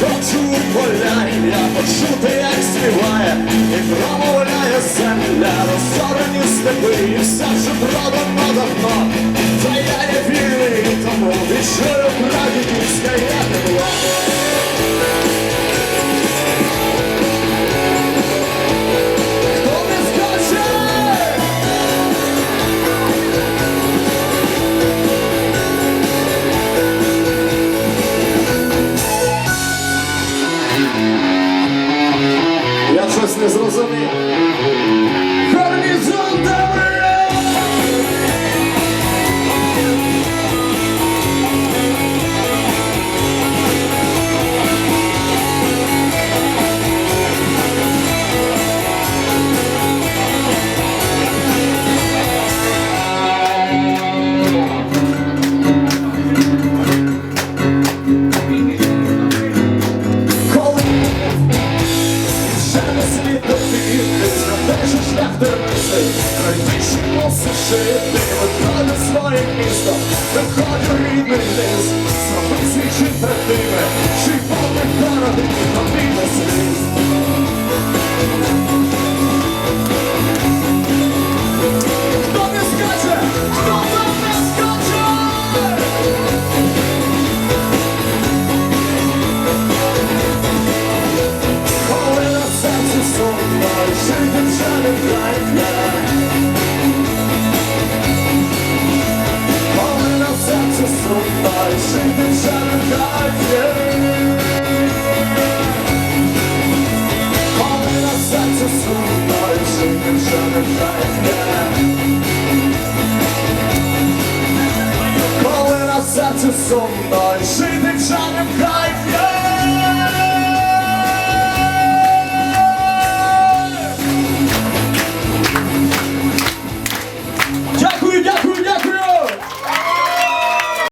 Хочу поля, я почути, як співає і промовляє землю. Я щось не зрозумів. Гарнізон ДВР! Жити, скаже? Коли на серці сумно, жити вже не. Коли на серці сумно, жити вже не вдайне.